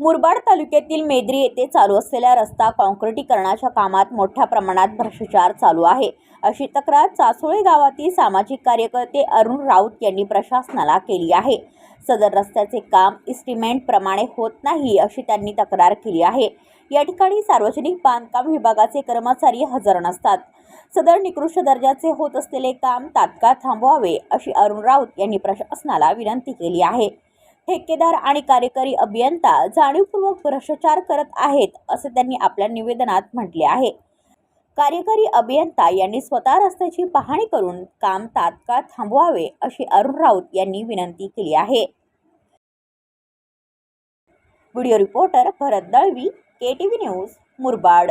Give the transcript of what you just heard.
मुरबाड तालुक्यातील मेद्री येथे चालू असलेल्या रस्ता काँक्रिटीकरणाच्या कामात मोठ्या प्रमाणात भ्रष्टाचार चालू आहे. अशी तक्रार चासोळे गावातील सामाजिक कार्यकर्ते अरुण राऊत यांनी प्रशासनाला केली आहे. सदर रस्त्याचे काम इस्टिमेंटप्रमाणे होत नाही अशी त्यांनी तक्रार केली आहे. या ठिकाणी सार्वजनिक बांधकाम विभागाचे कर्मचारी हजर नसतात. सदर निकृष्ट दर्जाचे होत असलेले काम तात्काळ थांबवावे अशी अरुण राऊत यांनी प्रशासनाला विनंती केली आहे. ठेकेदार आणि कार्यकारी अभियंता जाणीवपूर्वक भ्रष्टाचार करत आहेत असे त्यांनी आपल्या निवेदनात म्हटले आहे. कार्यकारी अभियंता यांनी स्वतः रस्त्याची पाहणी करून काम तात्काळ थांबवावे अशी अरुण राऊत यांनी विनंती केली आहे. Video reporter Bharat Dalvi K T V news Murbad.